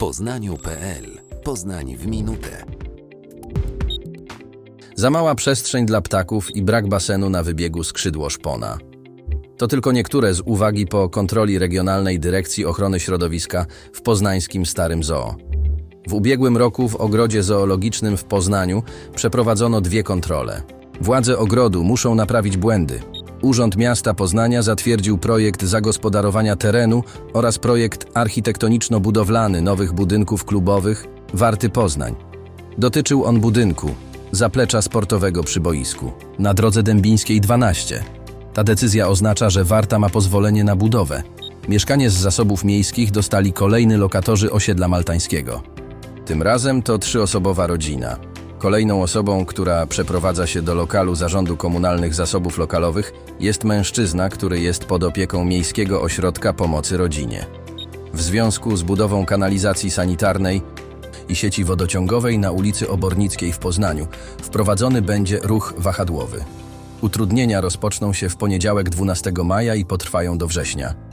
poznaniu.pl Poznań w minutę. Za mała przestrzeń dla ptaków i brak basenu na wybiegu skrzydło szpona. To tylko niektóre z uwagi po kontroli Regionalnej Dyrekcji Ochrony Środowiska w poznańskim Starym Zoo. W ubiegłym roku w ogrodzie zoologicznym w Poznaniu przeprowadzono dwie kontrole. Władze ogrodu muszą naprawić błędy. Urząd Miasta Poznania zatwierdził projekt zagospodarowania terenu oraz projekt architektoniczno-budowlany nowych budynków klubowych Warty Poznań. Dotyczył on budynku, zaplecza sportowego przy boisku, na drodze Dębińskiej 12. Ta decyzja oznacza, że Warta ma pozwolenie na budowę. Mieszkanie z zasobów miejskich dostali kolejny lokatorzy osiedla maltańskiego. Tym razem to trzyosobowa rodzina. Kolejną osobą, która przeprowadza się do lokalu Zarządu Komunalnych Zasobów Lokalowych jest mężczyzna, który jest pod opieką Miejskiego Ośrodka Pomocy Rodzinie. W związku z budową kanalizacji sanitarnej i sieci wodociągowej na ulicy Obornickiej w Poznaniu wprowadzony będzie ruch wahadłowy. Utrudnienia rozpoczną się w poniedziałek 12 maja i potrwają do września.